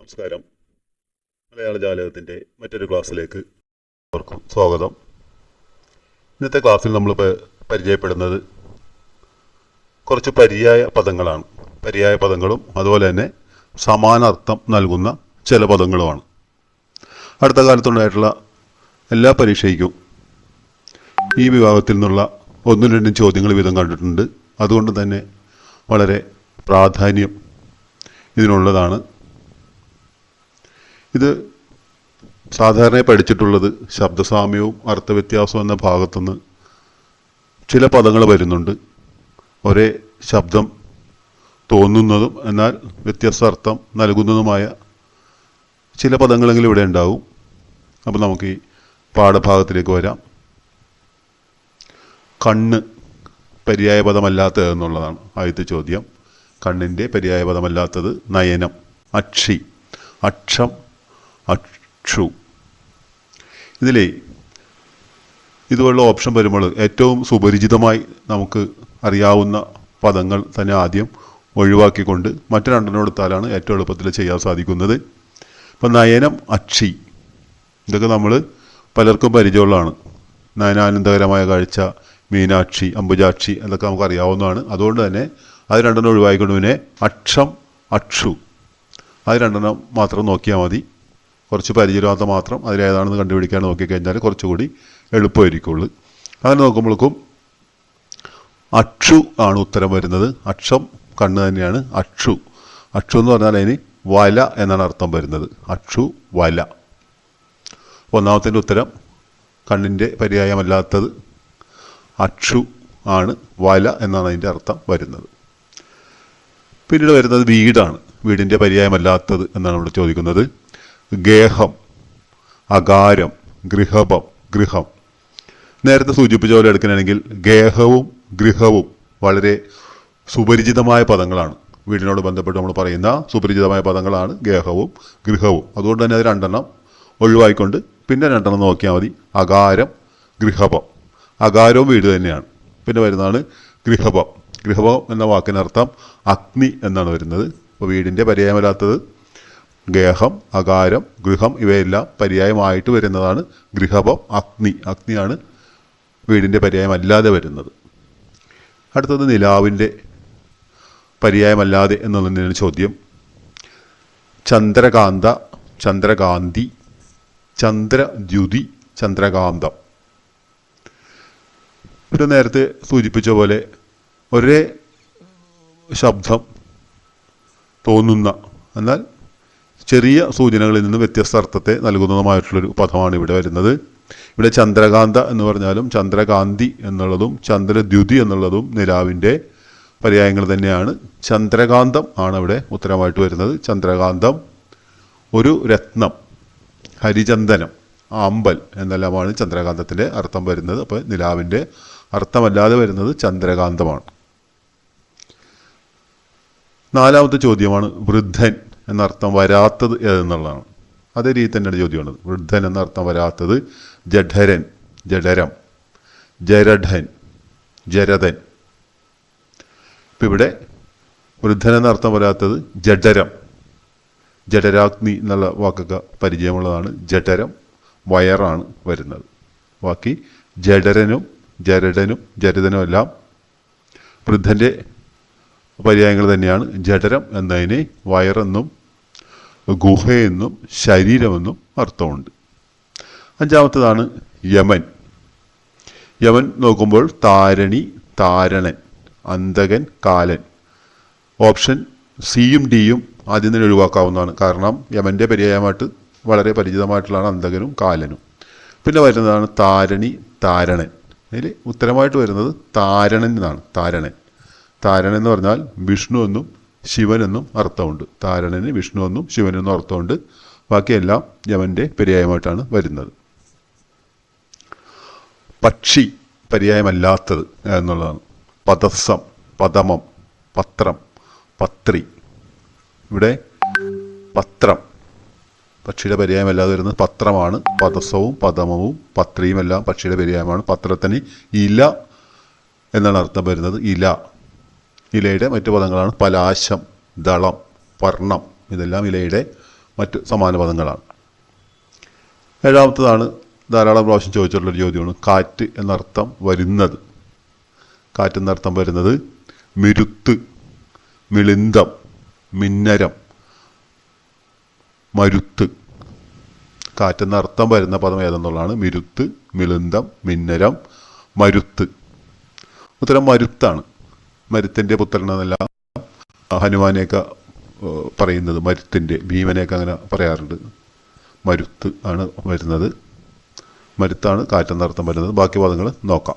നമസ്കാരം. മലയാള ജാലകത്തിന്റെ മറ്റൊരു ക്ലാസ്സിലേക്ക് എല്ലാവർക്കും സ്വാഗതം. ഇന്നത്തെ ക്ലാസ്സിൽ നമ്മൾ പരിചയപ്പെടുന്നത് കുറച്ച് പര്യായ പദങ്ങളാണ്. പര്യായ പദങ്ങളും അതുപോലെ തന്നെ സമാനാർത്ഥം നൽകുന്ന ചില പദങ്ങളുമാണ്. അടുത്ത കാലത്തുണ്ടായിട്ടുള്ള എല്ലാ പരീക്ഷയ്ക്കും ഈ വിഭാഗത്തിൽ നിന്നുള്ള ഒന്നും രണ്ടും ചോദ്യങ്ങൾ വീതം കണ്ടിട്ടുണ്ട്. അതുകൊണ്ട് തന്നെ വളരെ പ്രാധാന്യം ഇതിനുള്ളതാണ്. ഇത് സാധാരണ പഠിച്ചിട്ടുള്ളത് ശബ്ദസാമ്യവും അർത്ഥവ്യത്യാസവും എന്ന ഭാഗത്തുനിന്ന് ചില പദങ്ങൾ വരുന്നുണ്ട്. ഒരേ ശബ്ദം തോന്നുന്നതും എന്നാൽ വ്യത്യസ്ത അർത്ഥം നൽകുന്നതുമായ ചില പദങ്ങളെങ്കിലും ഇവിടെ ഉണ്ടാവും. അപ്പോൾ നമുക്ക് ഈ പാഠഭാഗത്തിലേക്ക് വരാം. കണ്ണ് പര്യായ പദമല്ലാത്ത എന്നുള്ളതാണ് ആദ്യത്തെ ചോദ്യം. കണ്ണിന്റെ പര്യായ പദമല്ലാത്തത് നയനം അക്ഷി അക്ഷം അക്ഷു ഇതിലേ ഇതുപോലുള്ള ഓപ്ഷൻ വരുമ്പോൾ ഏറ്റവും സുപരിചിതമായി നമുക്ക് അറിയാവുന്ന പദങ്ങൾ തന്നെ ആദ്യം ഒഴിവാക്കിക്കൊണ്ട് മറ്റു രണ്ടെണ്ണം എടുത്താലാണ് ഏറ്റവും എളുപ്പത്തിൽ ചെയ്യാൻ സാധിക്കുന്നത്. ഇപ്പം നയനം അക്ഷി. ഇതൊക്കെ നമ്മൾ പലർക്കും പരിചയമുള്ളതാണ്. നയനാനന്ദകരമായ കാഴ്ച മീനാക്ഷി അംബുജാക്ഷി എന്നൊക്കെ നമുക്ക് അറിയാവുന്നതാണ്. അതുകൊണ്ട് തന്നെ അത് രണ്ടെണ്ണം ഒഴിവാക്കിക്കൊണ്ട് പിന്നെ അക്ഷം അക്ഷു. അത് രണ്ടെണ്ണം മാത്രം നോക്കിയാൽ മതി. കുറച്ച് പരിചയമില്ലാത്ത മാത്രം അതിലേതാണെന്ന് കണ്ടുപിടിക്കാൻ നോക്കിക്കഴിഞ്ഞാൽ കുറച്ചുകൂടി എളുപ്പമായിരിക്കുള്ളൂ. അങ്ങനെ നോക്കുമ്പോഴേക്കും അക്ഷു ആണ് ഉത്തരം വരുന്നത്. അക്ഷം കണ്ണ് തന്നെയാണ് അക്ഷു. അക്ഷു എന്ന് പറഞ്ഞാൽ അതിന് വല എന്നാണ് അർത്ഥം വരുന്നത്. അക്ഷു വല. ഒന്നാമത്തിന്റെ ഉത്തരം കണ്ണിന്റെ പര്യായമല്ലാത്തത് അക്ഷു ആണ്. വല എന്നാണ് അതിന്റെ അർത്ഥം വരുന്നത്. പിന്നീട് വരുന്നത് വീടാണ്. വീടിന്റെ പര്യായമല്ലാത്തത് എന്നാണ് ഇവിടെ ചോദിക്കുന്നത്. ഗേഹം അകാരം ഗൃഹപം ഗൃഹം. നേരത്തെ സൂചിപ്പിച്ച പോലെ എടുക്കുകയാണെങ്കിൽ ഗേഹവും ഗൃഹവും വളരെ സുപരിചിതമായ പദങ്ങളാണ്. വീടിനോട് ബന്ധപ്പെട്ട് നമ്മൾ പറയുന്ന സുപരിചിതമായ പദങ്ങളാണ് ഗേഹവും ഗൃഹവും. അതുകൊണ്ട് തന്നെ അത് രണ്ടെണ്ണം ഒഴിവായിക്കൊണ്ട് പിന്നെ രണ്ടെണ്ണം നോക്കിയാൽ മതി. അകാരം ഗൃഹപം അകാരവും വീട് തന്നെയാണ്. പിന്നെ വരുന്നതാണ് ഗൃഹപം ഗൃഹപം എന്ന വാക്കിനർത്ഥം അഗ്നി എന്നാണ് വരുന്നത്. അപ്പോൾ വീടിന്റെ പര്യായമല്ലാത്തത് ഗേഹം അകാരം ഗൃഹം ഇവയെല്ലാം പര്യായമായിട്ട് വരുന്നതാണ് ഗൃഹപം അഗ്നി. അഗ്നിയാണ് വീടിന്റെ പര്യായമല്ലാതെ വരുന്നത്. അടുത്തത് നിലാവിന്റെ പര്യായമല്ലാതെ എന്നുള്ളതിനാണ് ചോദ്യം. ചന്ദ്രകാന്ത ചന്ദ്രകാന്തി ചന്ദ്രദ്യുതി ചന്ദ്രകാന്തം. ഒരു നേരത്തെ സൂചിപ്പിച്ച പോലെ ഒരേ ശബ്ദം തോന്നുന്ന എന്നാൽ ചെറിയ സൂചനകളിൽ നിന്ന് വ്യത്യസ്ത അർത്ഥത്തെ നൽകുന്നതുമായിട്ടുള്ളൊരു പദമാണ് ഇവിടെ വരുന്നത്. ഇവിടെ ചന്ദ്രകാന്ത എന്ന് പറഞ്ഞാലും ചന്ദ്രകാന്തി എന്നുള്ളതും ചന്ദ്രദ്യുതി എന്നുള്ളതും നിലാവിന്റെ പര്യായങ്ങൾ തന്നെയാണ്. ചന്ദ്രകാന്തം ആണ് ഇവിടെ ഉത്തരമായിട്ട് വരുന്നത്. ചന്ദ്രകാന്തം ഒരു രത്നം ഹരിചന്ദനം അമ്പൽ എന്നെല്ലാമാണ് ചന്ദ്രകാന്തത്തിന്റെ അർത്ഥം വരുന്നത്. അപ്പോൾ നിലാവിന്റെ അർത്ഥമല്ലാതെ വരുന്നത് ചന്ദ്രകാന്തമാണ്. നാലാമത്തെ ചോദ്യമാണ് വൃദ്ധൻ. എന്നർത്ഥം വരാത്തത് ഏതെന്നുള്ളതാണ് അതേ രീതി തന്നെയാണ് ചോദ്യമാണ് വൃദ്ധൻ എന്നർത്ഥം വരാത്തത് ജഠരൻ ജഠരം ജരഠൻ ജരതൻ. ഇപ്പം ഇവിടെ വൃദ്ധൻ എന്നർത്ഥം വരാത്തത് ജഠരം. ജഠരാഗ്നി എന്നുള്ള വാക്കൊക്കെ പരിചയമുള്ളതാണ്. ജഠരം വയറാണ് വരുന്നത്. ബാക്കി ജഠരനും ജരടനും ജരതനും എല്ലാം വൃദ്ധന്റെ പര്യായങ്ങൾ തന്നെയാണ്. ജഠരം എന്നതിന് വയറെന്നും ഗുഹയെന്നും ശരീരമെന്നും അർത്ഥമുണ്ട്. അഞ്ചാമത്തതാണ് യമൻ. യമൻ നോക്കുമ്പോൾ താരണി താരണൻ അന്തകൻ കാലൻ. ഓപ്ഷൻ സിയും ഡിയും ആദ്യം തന്നെ ഒഴിവാക്കാവുന്നതാണ്. കാരണം യമന്റെ പര്യായമായിട്ട് വളരെ പരിചിതമായിട്ടുള്ളതാണ് അന്തകനും കാലനും. പിന്നെ വരുന്നതാണ് താരണി താരണൻ. അതിൽ ഉത്തരമായിട്ട് വരുന്നത് താരണൻ എന്നാണ്. താരണൻ. താരണൻ എന്ന് പറഞ്ഞാൽ വിഷ്ണു എന്നും ശിവനെന്നും അർത്ഥമുണ്ട്. താരണന് വിഷ്ണു എന്നും ശിവനെന്നും അർത്ഥമുണ്ട്. ബാക്കിയെല്ലാം യമന്റെ പര്യായമായിട്ടാണ് വരുന്നത്. പക്ഷി പര്യായമല്ലാത്തത് എന്നുള്ളതാണ്. പദസം പദമം പത്രം പത്രി. ഇവിടെ പത്രം. പക്ഷിയുടെ പര്യായമല്ലാതെ വരുന്നത് പത്രമാണ്. പദസവും പദമവും പത്രിയും എല്ലാം പക്ഷിയുടെ പര്യായമാണ്. പത്രത്തിന് ഇല എന്നാണ് അർത്ഥം വരുന്നത്. ഇല. ഇലയുടെ മറ്റു പദങ്ങളാണ്. പലാശം ദളം പർണം ഇതെല്ലാം ഇലയുടെ മറ്റ് സമാന പദങ്ങളാണ്. ഏഴാമത്തതാണ് ധാരാളം പ്രാവശ്യം ചോദിച്ചിട്ടുള്ളൊരു ചോദ്യമാണ്. കാറ്റ് എന്നർത്ഥം വരുന്നത്. കാറ്റ് എന്നർത്ഥം വരുന്നത് മിരുത്ത് മിളിന്തം മിന്നരം മരുത്ത്. കാറ്റെന്ന അർത്ഥം വരുന്ന പദം ഏതെന്നുള്ളതാണ്? മിരുത്ത് മിളിന്തം മിന്നരം മരുത്ത്. ഉത്തരം മരുത്താണ്. മരുത്തിന്റെ പുത്രൻ എന്നല്ല ഹനുമാനെയൊക്കെ പറയുന്നത്. മരുത്തിന്റെ ഭീമനെയൊക്കെ അങ്ങനെ പറയാറുണ്ട്. മരുത്ത് ആണ് വരുന്നത്. മരുത്താണ് കാറ്റെന്ന അർത്ഥം വരുന്നത്. ബാക്കി പദങ്ങൾ നോക്കാം.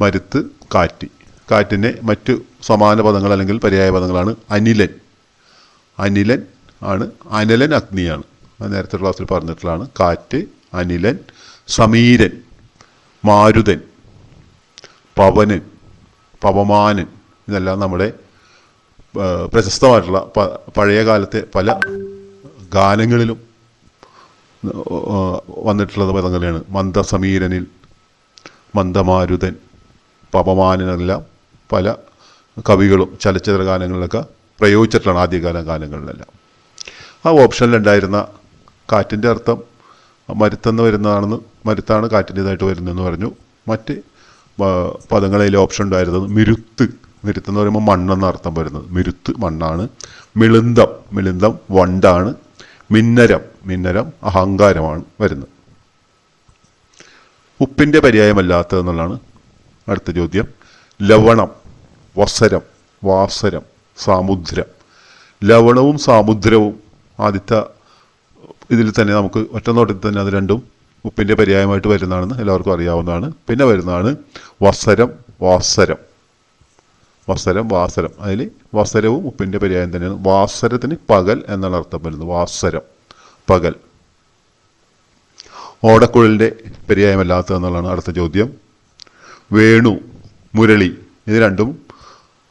മരുത്ത് കാറ്റ്. കാറ്റിനെ മറ്റു സമാന പദങ്ങൾ അല്ലെങ്കിൽ പര്യായ പദങ്ങളാണ് അനിലൻ. അനിലൻ ആണ് അനിലൻ അഗ്നിയാണ്. നേരത്തെ ക്ലാസ്സിൽ പറഞ്ഞിട്ടുള്ളതാണ്. കാറ്റ് അനിലൻ സമീരൻ മാരുതൻ പവനൻ. പവമാനൻ ഇതെല്ലാം നമ്മുടെ പ്രശസ്തമായിട്ടുള്ള പഴയ കാലത്തെ പല ഗാനങ്ങളിലും വന്നിട്ടുള്ളത് പദങ്ങളാണ് മന്ദസമീരനിൽ മന്ദമാരുതൻ പവമാനനെല്ലാം പല കവികളും ചലച്ചിത്ര ഗാനങ്ങളിലൊക്കെ പ്രയോഗിച്ചിട്ടുള്ളതാണ് ആദ്യകാല ഗാനങ്ങളിലെല്ലാം. ആ ഓപ്ഷനിലുണ്ടായിരുന്ന കാറ്റിന്റെ അർത്ഥം മരുത്തെന്ന് വരുന്നതാണെന്ന് മരുത്താണ് കാറ്റിന്റെതായിട്ട് വരുന്നതെന്ന് പറഞ്ഞു. മറ്റ് പദങ്ങളിൽ ഓപ്ഷൻ ഉണ്ടായിരുന്നത് മിരുത്ത്. മിരുത്ത് എന്ന് പറയുമ്പോൾ മണ്ണെന്ന അർത്ഥം വരുന്നത്. മിരുത്ത് മണ്ണാണ്. മിളിന്തം. മിളിന്തം വണ്ടാണ്. മിന്നരം. മിന്നരം അഹങ്കാരമാണ് വരുന്നത്. ഉപ്പിന്റെ പര്യായമല്ലാത്തതെന്നുള്ളതാണ് അടുത്ത ചോദ്യം. ലവണം വസരം വാസരം സാമുദ്രം. ലവണവും സാമുദ്രവും ആദ്യത്തെ ഇതിൽ തന്നെ നമുക്ക് ഒറ്റ നോട്ടത്തിൽ തന്നെ അത് രണ്ടും ഉപ്പിന്റെ പര്യായമായിട്ട് വരുന്നതാണെന്ന് എല്ലാവർക്കും അറിയാവുന്നതാണ്. പിന്നെ വരുന്നതാണ് വസരം വാസരം. വസരം വാസരം. അതിൽ വസരവും ഉപ്പിന്റെ പര്യായം തന്നെയാണ്. വാസരത്തിന് പകൽ എന്നാണ് അർത്ഥം വരുന്നത്. വാസരം പകൽ. ഓടക്കുഴലിന്റെ പര്യായമല്ലാത്ത എന്നുള്ളതാണ് അടുത്ത ചോദ്യം. വേണു മുരളി ഇത് രണ്ടും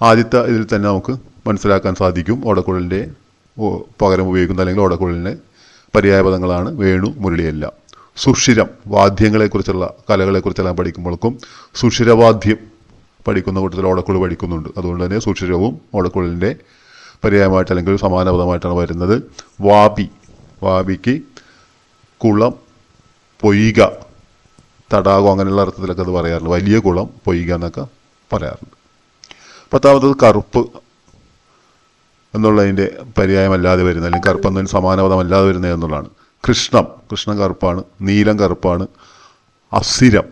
ആദ്യത്തെ ഇതിൽ തന്നെ നമുക്ക് മനസ്സിലാക്കാൻ സാധിക്കും. ഓടക്കുഴലിന്റെ പകരം ഉപയോഗിക്കുന്ന അല്ലെങ്കിൽ ഓടക്കുഴലിന്റെ പര്യായപദങ്ങളാണ് വേണു മുരളിയെല്ലാം സുഷിരം വാദ്യങ്ങളെക്കുറിച്ചുള്ള കലകളെക്കുറിച്ചെല്ലാം പഠിക്കുമ്പോഴേക്കും സുഷിരവാദ്യം പഠിക്കുന്ന കൂട്ടത്തിൽ ഓടക്കുഴൽ പഠിക്കുന്നുണ്ട്. അതുകൊണ്ട് തന്നെ സുഷിരവും ഓടക്കുഴലിന്റെ പര്യായമായിട്ട് അല്ലെങ്കിൽ സമാനപദമായിട്ടാണ് വരുന്നത്. വാബി വാബിക്ക് കുളം പൊയ്ക തടാകം അങ്ങനെയുള്ള അർത്ഥത്തിലൊക്കെ അത് പറയാറുണ്ട്. വലിയ കുളം പൊയ്ക എന്നൊക്കെ പറയാറുണ്ട്. പത്താമത്തത് കറുപ്പ് എന്നുള്ളതിന്റെ പര്യായമല്ലാതെ വരുന്ന അല്ലെങ്കിൽ കറുപ്പ് എന്നതിന് സമാനപദമല്ലാതെ വരുന്നത് എന്നുള്ളതാണ്. കൃഷ്ണം. കൃഷ്ണൻ കറുപ്പാണ്. നീലം കറുപ്പാണ്. അസിരം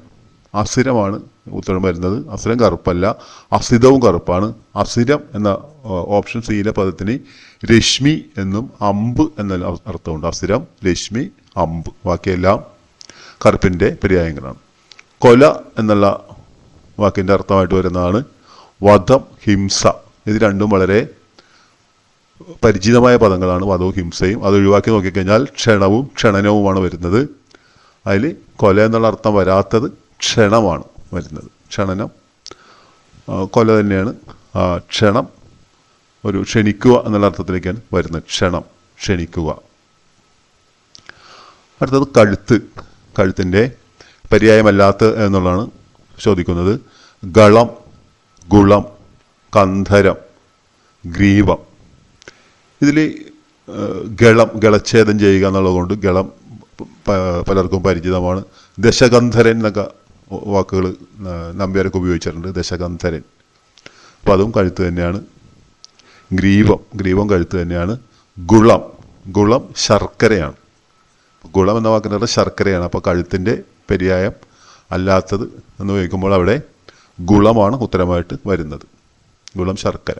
അസിരമാണ് ഉത്തരം വരുന്നത്. അസിരം കറുപ്പല്ല. അസിതവും കറുപ്പാണ്. അസിരം എന്ന ഓപ്ഷൻ സിയിലെ പദത്തിന് രശ്മി എന്നും അമ്പ് എന്ന അർത്ഥമുണ്ട്. അസിരം രശ്മി അമ്പ്. ബാക്കിയെല്ലാം കറുപ്പിന്റെ പര്യായങ്ങളാണ്. കൊല എന്നുള്ള വാക്കിന്റെ അർത്ഥമായിട്ട് വരുന്നതാണ് വധം ഹിംസ. ഇത് രണ്ടും വളരെ പരിചിതമായ പദങ്ങളാണ് വധവും ഹിംസയും അത് ഒഴിവാക്കി നോക്കിക്കഴിഞ്ഞാൽ ക്ഷണവും ക്ഷണനവുമാണ് വരുന്നത്. അതിൽ കൊല എന്നുള്ള അർത്ഥം വരാത്തത് ക്ഷണമാണ് വരുന്നത്. ക്ഷണനം. കൊല തന്നെയാണ്. ക്ഷണം. ഒരു ക്ഷണിക്കുക എന്നുള്ള അർത്ഥത്തിലേക്കാണ് വരുന്നത്. ക്ഷണം. ക്ഷണിക്കുക. അടുത്തത് കഴുത്ത്. കഴുത്തിന്റെ പര്യായമല്ലാത്ത എന്നുള്ളതാണ് ചോദിക്കുന്നത്. ഗളം ഗുളം കന്ധരം ഗ്രീവം. ഇതിൽ ഗളം ഗളച്ഛേദം ചെയ്യുക എന്നുള്ളതുകൊണ്ട് ഗളം പലർക്കും പരിചിതമാണ്. ദശകന്ധരൻ എന്നൊക്കെ വാക്കുകൾ നമ്പ്യാരൊക്കെ ഉപയോഗിച്ചിട്ടുണ്ട്. ദശഗന്ധരൻ. അപ്പോൾ അതും കഴുത്ത് തന്നെയാണ്. ഗ്രീവം ഗ്രീവം കഴുത്ത് തന്നെയാണ്. ഗുളം ഗുളം ശർക്കരയാണ്. ഗുളം എന്ന വാക്കിന്റെ ശർക്കരയാണ്. അപ്പോൾ കഴുത്തിന്റെ പര്യായം അല്ലാത്തത് എന്ന് ചോദിക്കുമ്പോൾ അവിടെ ഗുളമാണ് ഉത്തരമായിട്ട് വരുന്നത്. ഗുളം ശർക്കര.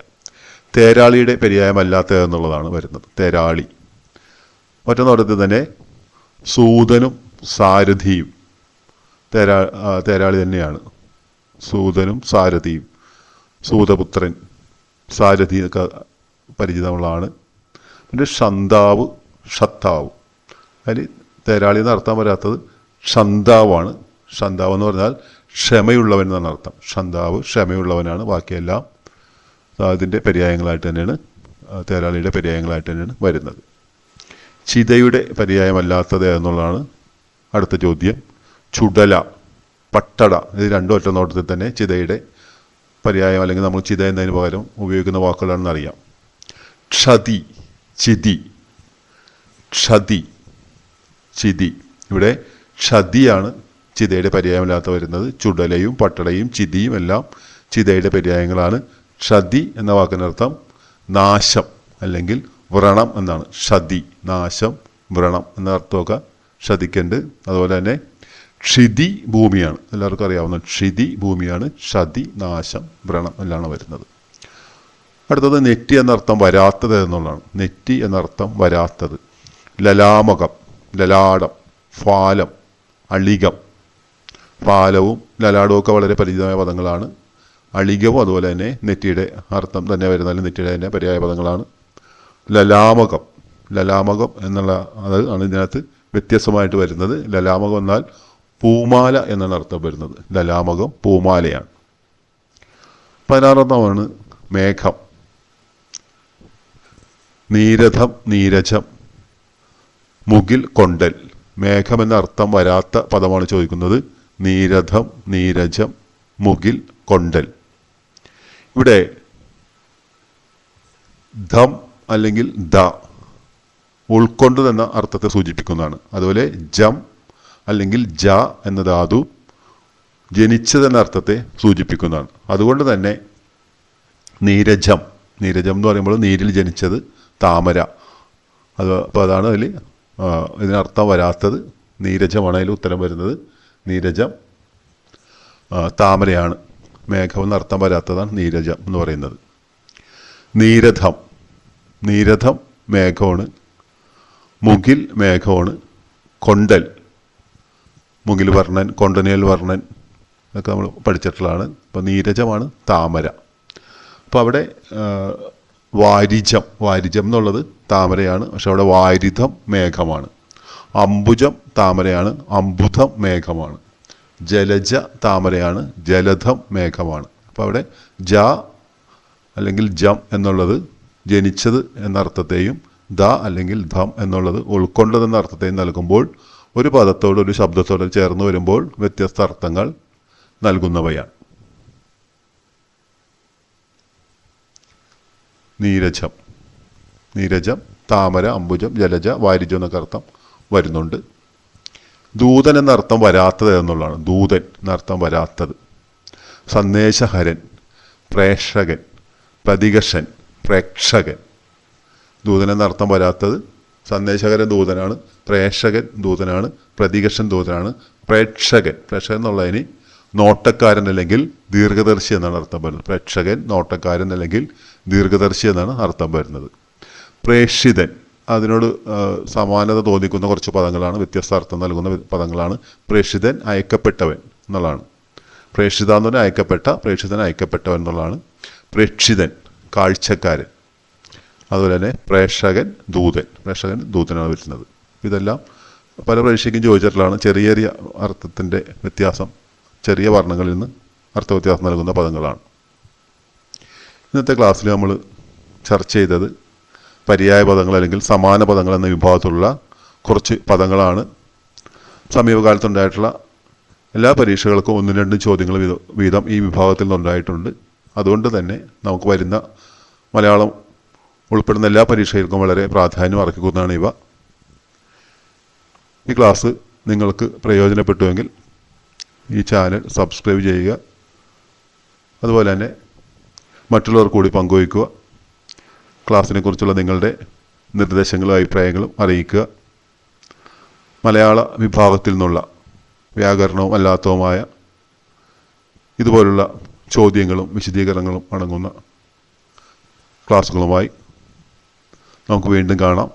തേരാളിയുടെ പര്യായമല്ലാത്ത എന്നുള്ളതാണ് വരുന്നത്. തേരാളി. മറ്റൊന്നോടത്തിൽ തന്നെ സൂതനും സാരഥിയും. തേരാ തേരാളി തന്നെയാണ്. സൂതനും സാരഥിയും. സൂതപുത്രൻ സാരഥി ഒക്കെ പരിചിതമുള്ളതാണ്. പിന്നെ ഷന്താവ് ഷത്താവ്. അതിൽ തേരാളി എന്ന് അർത്ഥം വരാത്തത് ഷന്താവാണ്. ഷന്താവ് എന്ന് പറഞ്ഞാൽ ക്ഷമയുള്ളവൻ എന്നാണ് അർത്ഥം. ഷന്താവ് ക്ഷമയുള്ളവനാണ് ബാക്കിയെല്ലാം. അതിന്റെ പര്യായങ്ങളായിട്ട് തന്നെയാണ് തേരാളിയുടെ പര്യായങ്ങളായിട്ട് തന്നെയാണ് വരുന്നത്. ചിതയുടെ പര്യായമല്ലാത്തത് എന്നുള്ളതാണ് അടുത്ത ചോദ്യം. ചുടല പട്ടട ഇത് രണ്ടും ഒറ്റ നോട്ടത്തിൽ തന്നെ ചിതയുടെ പര്യായം അല്ലെങ്കിൽ നമ്മൾ ചിത എന്നതിന് പകരം ഉപയോഗിക്കുന്ന വാക്കുകളാണെന്ന് അറിയാം. ക്ഷതി ചിതി. ക്ഷതി ചിതി. ഇവിടെ ക്ഷതിയാണ് ചിതയുടെ പര്യായമല്ലാത്ത വരുന്നത്. ചുടലയും പട്ടടയും ചിതിയും എല്ലാം ചിതയുടെ പര്യായങ്ങളാണ് ക്ഷതി എന്ന വാക്കിനർത്ഥം നാശം അല്ലെങ്കിൽ വ്രണം എന്നാണ്. ക്ഷതി നാശം വ്രണം എന്ന അർത്ഥമൊക്കെ ക്ഷതിക്കുണ്ട് അതുപോലെ തന്നെ ക്ഷിതി ഭൂമിയാണ്. എല്ലാവർക്കും അറിയാവുന്ന ക്ഷിതി ഭൂമിയാണ്. ക്ഷതി നാശം വ്രണം എല്ലാം വരുന്നത്. അടുത്തത് നെറ്റി എന്നർത്ഥം വരാത്തത് എന്നുള്ളതാണ്. നെറ്റി എന്നർത്ഥം വരാത്തത്. ലലാമകം ലലാടം ഫാലം അളികം. പാലവും ലലാടവും ഒക്കെ വളരെ പരിചിതമായ പദങ്ങളാണ്. അളികവും അതുപോലെ തന്നെ നെറ്റിയുടെ അർത്ഥം തന്നെ വരുന്നാലും നെറ്റിയുടെ തന്നെ പര്യായ പദങ്ങളാണ് ലലാമകം ലലാമകം എന്നുള്ള അത് ആണ് ഇതിനകത്ത് വ്യത്യസ്തമായിട്ട് വരുന്നത്. ലലാമകം എന്നാൽ പൂമാല എന്നാണ് അർത്ഥം വരുന്നത്. ലലാമകം പൂമാലയാണ്. പതിനാറാമതാണ് മേഘം. നീരഥം നീരജം മുകിൽ കൊണ്ടൽ. മേഘം എന്ന അർത്ഥം വരാത്ത പദമാണ് ചോദിക്കുന്നത്. നീരഥം നീരജം മുകിൽ കൊണ്ടൽ. ഇവിടെ ധം അല്ലെങ്കിൽ ദ ഉൾക്കൊണ്ടു എന്ന അർത്ഥത്തെ സൂചിപ്പിക്കുന്നതാണ്. അതുപോലെ ജം അല്ലെങ്കിൽ ജ എന്ന ധാതു ജനിച്ചതെന്ന അർത്ഥത്തെ സൂചിപ്പിക്കുന്നതാണ്. അതുകൊണ്ട് തന്നെ നീരജം നീരജം എന്ന് പറയുമ്പോൾ നീരിൽ ജനിച്ചത് താമര. അത് അപ്പോൾ അതാണ് അതിൽ ഇതിനർത്ഥം വരാത്തത്. നീരജമാണ് അതിൽ ഉത്തരം വരുന്നത്. നീരജം താമരയാണ്. മേഘം എന്ന് അർത്ഥം വരാത്തതാണ് നീരജം എന്ന് പറയുന്നത്. നീരഥം. നീരഥം മേഘമാണ്. മുകിൽ മേഘമാണ്. കൊണ്ടൽ. മുകിൽ വർണൻ കൊണ്ടനിയൽ വർണൻ ഒക്കെ നമ്മൾ പഠിച്ചിട്ടുള്ളതാണ്. അപ്പോൾ നീരജമാണ് താമര. അപ്പോൾ അവിടെ വാരിജം. വാരിജം എന്നുള്ളത് താമരയാണ്. പക്ഷെ അവിടെ വാരിധം മേഘമാണ്. അംബുജം താമരയാണ്. അംബുധം മേഘമാണ്. ജലജ താമരയാണ് ജലധം മേഘമാണ്. അപ്പോൾ അവിടെ ജ അല്ലെങ്കിൽ ജം എന്നുള്ളത് ജനിച്ചത് എന്ന അർത്ഥത്തെയും ദ അല്ലെങ്കിൽ ധം എന്നുള്ളത് ഉൾക്കൊണ്ടത് എന്ന അർത്ഥത്തെയും നൽകുമ്പോൾ ഒരു പദത്തോട് ഒരു ശബ്ദത്തോട് ചേർന്ന് വരുമ്പോൾ വ്യത്യസ്ത അർത്ഥങ്ങൾ നൽകുന്നവയാണ്. നീരജം. നീരജം താമര അംബുജം ജലജ വാരിജം എന്നൊക്കെ അർത്ഥം വരുന്നുണ്ട്. ദൂതൻ എന്ന അർത്ഥം വരാത്തത് എന്നുള്ളതാണ്. ദൂതൻ എന്നർത്ഥം വരാത്തത്. സന്ദേശഹരൻ പ്രേക്ഷകൻ പ്രതികഷൻ പ്രേക്ഷകൻ. ദൂതൻ എന്നർത്ഥം വരാത്തത് സന്ദേശകരൻ ദൂതനാണ് പ്രേക്ഷകൻ ദൂതനാണ് പ്രതികർഷൻ ദൂതനാണ് പ്രേക്ഷകൻ. പ്രേക്ഷകൻ എന്നുള്ളതിന് നോട്ടക്കാരൻ അല്ലെങ്കിൽ ദീർഘദർശി എന്നാണ് അർത്ഥം വരുന്നത്. പ്രേക്ഷകൻ നോട്ടക്കാരൻ അല്ലെങ്കിൽ ദീർഘദർശി എന്നാണ് അർത്ഥം വരുന്നത്. പ്രേക്ഷിതൻ അതിനോട് സമാനത തോന്നിക്കുന്ന കുറച്ച് പദങ്ങളാണ് വ്യത്യസ്ത അർത്ഥം നൽകുന്ന പദങ്ങളാണ്. പ്രേക്ഷിതൻ അയക്കപ്പെട്ടവൻ എന്നുള്ളതാണ്. പ്രേക്ഷിത എന്ന് പറഞ്ഞാൽ അയക്കപ്പെട്ട പ്രേക്ഷിതൻ അയക്കപ്പെട്ടവൻ എന്നുള്ളതാണ്. പ്രേക്ഷിതൻ കാഴ്ചക്കാരൻ. അതുപോലെ തന്നെ പ്രേക്ഷകൻ ദൂതൻ. പ്രേക്ഷകൻ ദൂതനാണ് വരുന്നത്. ഇതെല്ലാം പല പ്രേക്ഷകരും ചോദിച്ചിട്ടുള്ളതാണ്. ചെറിയ ചെറിയ അർത്ഥത്തിന്റെ വ്യത്യാസം ചെറിയ വർണങ്ങളിൽ നിന്ന് അർത്ഥവ്യത്യാസം നൽകുന്ന പദങ്ങളാണ്. ഇന്നത്തെ ക്ലാസ്സിൽ നമ്മൾ ചർച്ച ചെയ്തത് പര്യായ പദങ്ങൾ അല്ലെങ്കിൽ സമാന പദങ്ങൾ എന്ന വിഭാഗത്തിലുള്ള കുറച്ച് പദങ്ങളാണ് സമീപകാലത്തുണ്ടായിട്ടുള്ള എല്ലാ പരീക്ഷകൾക്കും ഒന്നും രണ്ടും ചോദ്യങ്ങൾ വീതം ഈ വിഭാഗത്തിൽ നിന്നുണ്ടായിട്ടുണ്ട് അതുകൊണ്ട് തന്നെ നമുക്ക് വരുന്ന മലയാളം ഉൾപ്പെടുന്ന എല്ലാ പരീക്ഷകൾക്കും വളരെ പ്രാധാന്യം അർഹിക്കുന്നതാണ് ഇവ. ഈ ക്ലാസ് നിങ്ങൾക്ക് പ്രയോജനപ്പെട്ടുവെങ്കിൽ ഈ ചാനൽ സബ്സ്ക്രൈബ് ചെയ്യുക. അതുപോലെ തന്നെ മറ്റുള്ളവർ കൂടി പങ്കുവയ്ക്കുക. ക്ലാസ്സിനെ കുറിച്ചുള്ള നിങ്ങളുടെ നിർദ്ദേശങ്ങളും അഭിപ്രായങ്ങളും അറിയിക്കുക. മലയാള വിഭാഗത്തിൽ നിന്നുള്ള വ്യാകരണവും അല്ലാത്തതുമായ ഇതുപോലുള്ള ചോദ്യങ്ങളും വിശദീകരണങ്ങളും അടങ്ങുന്ന ക്ലാസ്സുകളുമായി നമുക്ക് വീണ്ടും കാണാം.